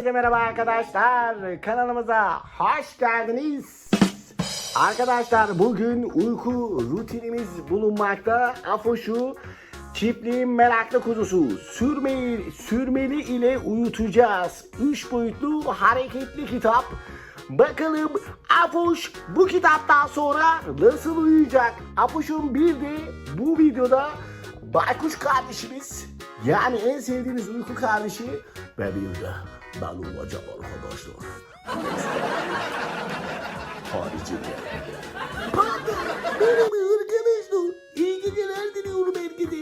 Herkese merhaba arkadaşlar. Kanalımıza hoş geldiniz. Arkadaşlar bugün uyku rutinimiz bulunmakta. Afoş'u çiftliğin meraklı kuzusu sürmeli, sürmeli ile uyutacağız. Üç boyutlu hareketli kitap. Bakalım Afoş bu kitaptan sonra nasıl uyuyacak? Afoş'un bir de bu videoda Baykuş kardeşimiz yani en sevdiğimiz uyku kardeşi ve bir ben olacağım arkadaşlar. Haricinde. Merhaba arkadaşlar. İyi geceler diliyorum herkese.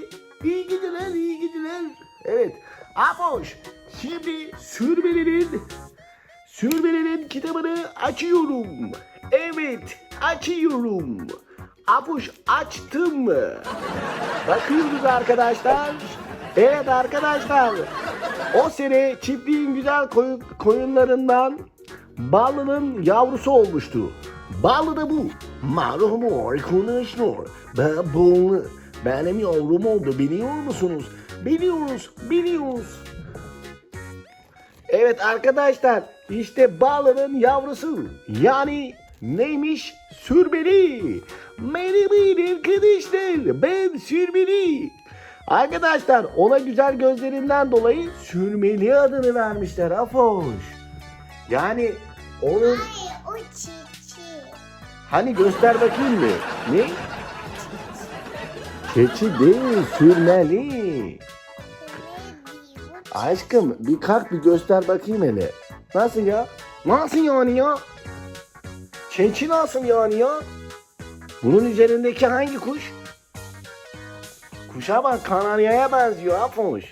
İyi geceler, iyi geceler. Evet. Apoş. Şimdi sürmelerin Sürmelerin kitabını açıyorum. Evet, açıyorum. Apuş açtım? Bakıyoruz arkadaşlar. Evet arkadaşlar. O sene çiftliğin güzel koyun, koyunlarından Ballı'nın yavrusu olmuştu. Ballı da bu. Merhaba arkadaşlar. Ben Ballı. Benim yavrum oldu biliyor musunuz? Biliyoruz, biliyoruz. Evet arkadaşlar işte Ballı'nın yavrusu yani neymiş? Sürmeli. Merhaba arkadaşlar ben Sürmeli. Arkadaşlar ona güzel gözlerinden dolayı Sürmeli adını vermişler Afoş. Yani onun Hayır o çiçi. hani göster bakayım mı? Ne? Keçi değil sürmeli. Aşkım bir kalk bir göster bakayım hele. Nasıl ya? Nasıl yani ya? Çençi nasıl yani ya? Bunun üzerindeki hangi kuş? Kuşa bak kanaryaya benziyor Afoş.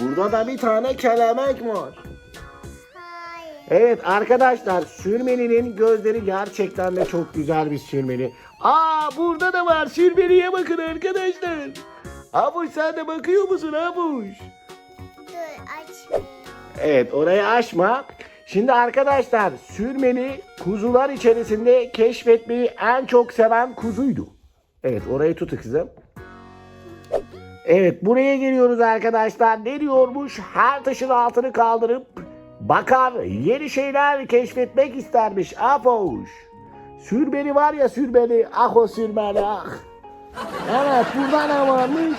Burada da bir tane kelebek var. Evet arkadaşlar sürmelinin gözleri gerçekten de çok güzel bir sürmeli. Aa burada da var sürmeliye bakın arkadaşlar. Abuş sen de bakıyor musun Abuş? Dur aç. Evet orayı açma. Şimdi arkadaşlar sürmeli kuzular içerisinde keşfetmeyi en çok seven kuzuydu. Evet orayı tutun kızım. Evet buraya geliyoruz arkadaşlar. Ne diyormuş? Her taşın altını kaldırıp bakar yeni şeyler keşfetmek istermiş. Afoş. Sürmeli var ya sürmeli. Ah o sürmeli ah. Evet burada ne varmış?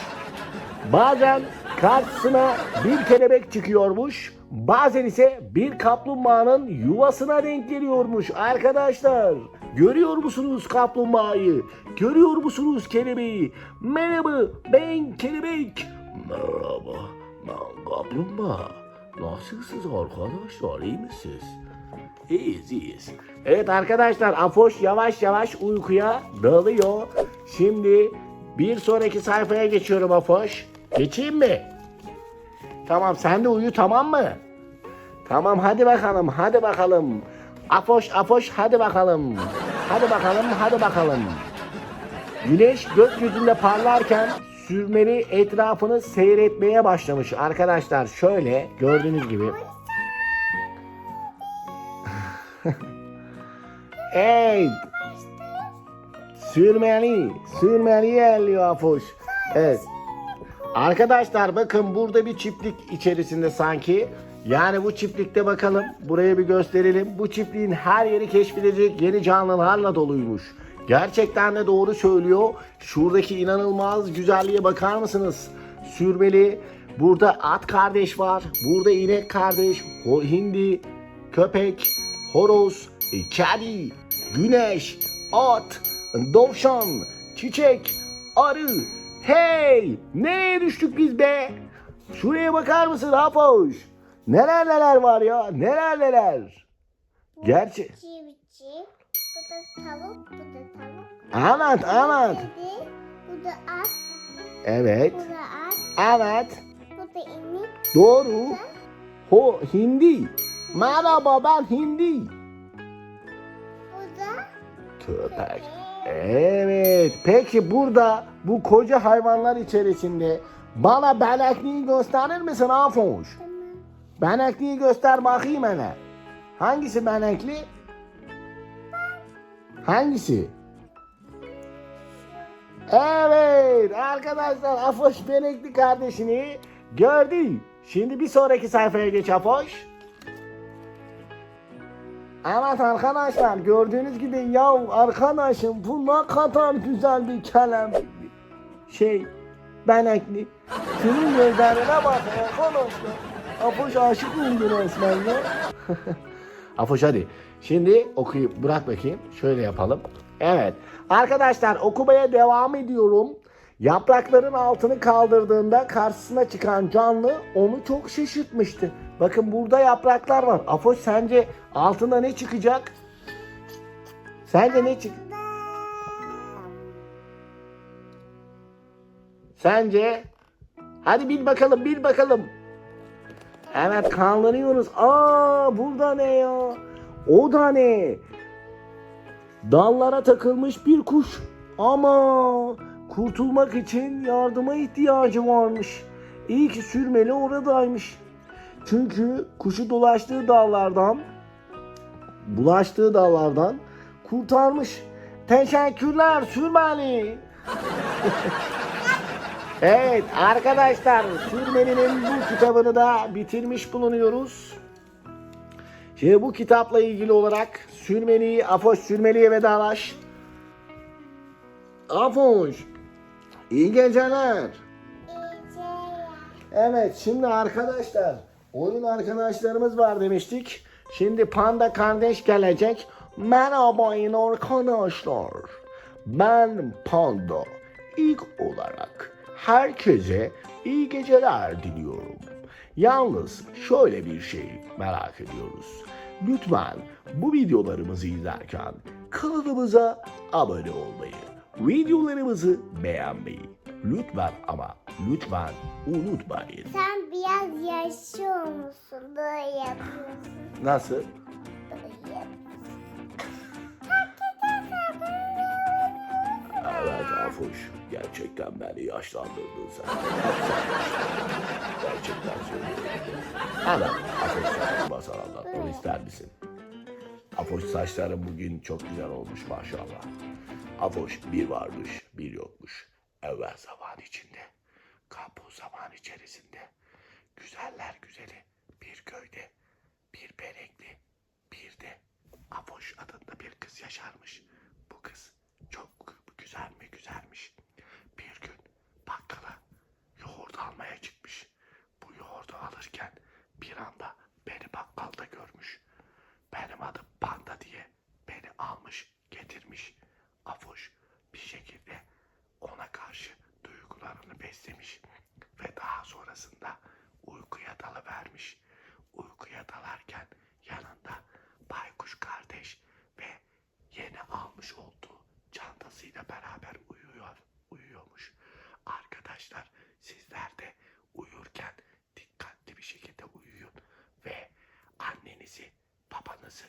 Bazen karşısına bir kelebek çıkıyormuş. Bazen ise bir kaplumbağanın yuvasına denk geliyormuş arkadaşlar. Görüyor musunuz kaplumbağayı? Görüyor musunuz kelebeği? Merhaba ben kelebek. Merhaba ben kaplumbağa. Nasılsınız arkadaşlar iyi misiniz? İyiyiz iyiyiz. Evet arkadaşlar Afoş yavaş yavaş uykuya dalıyor. Şimdi bir sonraki sayfaya geçiyorum Afoş. Geçeyim mi? Tamam sen de uyu tamam mı? Tamam hadi bakalım hadi bakalım. Afoş afoş hadi bakalım. Hadi bakalım hadi bakalım. Güneş gökyüzünde parlarken sürmeli etrafını seyretmeye başlamış arkadaşlar. Şöyle gördüğünüz gibi. Hey! Sürmeli, sürmeli yerliyor Afoş. Evet. Arkadaşlar bakın burada bir çiftlik içerisinde sanki. Yani bu çiftlikte bakalım buraya bir gösterelim. Bu çiftliğin her yeri keşfedecek yeni canlılarla doluymuş. Gerçekten de doğru söylüyor. Şuradaki inanılmaz güzelliğe bakar mısınız? Sürmeli. Burada at kardeş var. Burada inek kardeş. Hindi, köpek, horoz, e, kedi, güneş, at, dovşan, çiçek, arı. Hey! Neye düştük biz be? Şuraya bakar mısın Apoş? Neler neler var ya? Neler neler? Gerçi. Çiftçi. Bu da tavuk, bu da tavuk. Evet. Kedi, bu da at, Evet. bu da at, Evet. bu da inek. Doğru. Ho hindi. Merhaba ben hindi. Bu da Köpek. Evet. Peki burada bu koca hayvanlar içerisinde bana benekliği gösterir misin Afoş? Benekliği göster bakayım hele. Hangisi benekli? Hangisi? Evet arkadaşlar Afoş benekli kardeşini gördü. Şimdi bir sonraki sayfaya geç Afoş. Evet arkadaşlar gördüğünüz gibi ya arkadaşım bu ne kadar güzel bir kalem. Şey benekli. Şunun gözlerine bak arkadaşlar. Afoş aşık oldu resmen ya. Afoş hadi. Şimdi okuyup bırak bakayım. Şöyle yapalım. Evet. Arkadaşlar okumaya devam ediyorum. Yaprakların altını kaldırdığında karşısına çıkan canlı onu çok şaşırtmıştı. Bakın burada yapraklar var. Afoş sence altında ne çıkacak? Sence ne çık? Sence? Hadi bil bakalım, bil bakalım. Evet kanlanıyoruz. Aa burada ne ya? O da ne? Dallara takılmış bir kuş. Ama kurtulmak için yardıma ihtiyacı varmış. İyi ki sürmeli oradaymış. Çünkü kuşu dolaştığı dallardan, bulaştığı dallardan kurtarmış. Teşekkürler sürmeli. Evet arkadaşlar Sürmeli'nin bu kitabını da bitirmiş bulunuyoruz. Şimdi bu kitapla ilgili olarak Sürmeli, Afoş Sürmeli'ye vedalaş. Afoş, iyi geceler. Evet şimdi arkadaşlar oyun arkadaşlarımız var demiştik. Şimdi Panda kardeş gelecek. Merhaba yine arkadaşlar. Ben Panda. İlk olarak herkese iyi geceler diliyorum. Yalnız şöyle bir şey merak ediyoruz. Lütfen bu videolarımızı izlerken kanalımıza abone olmayı, videolarımızı beğenmeyi lütfen ama lütfen unutmayın. Sen biraz yaşlı olmuşsun. Böyle yapıyorsun. Nasıl? Böyle. Evet Afuş, gerçekten beni yaşlandırdın sen. gerçekten söylüyorum. Hemen Afuş sana bir masal anlatmamı ister misin? Afuş saçların bugün çok güzel olmuş maşallah. Afuş bir varmış, bir yokmuş. Evvel zaman içinde, kabul zaman içerisinde. Güzeller güzeli bir köyde, bir benekli, bir de Afoş adında bir kız yaşarmış. Bu kız çok güzel mi güzelmiş. Bir gün bakkala yoğurt almaya çıkmış. Bu yoğurdu alırken bir anda beni bakkalda görmüş. Benim adım Panda diye beni almış Afoş bir şekilde ona karşı duygularını beslemiş ve daha sonrasında uykuya dalıvermiş. Uykuya dalarken yanında baykuş kardeş ve yeni almış olduğu çantasıyla beraber uyuyor, uyuyormuş. Arkadaşlar sizler de uyurken dikkatli bir şekilde uyuyun ve annenizi, babanızı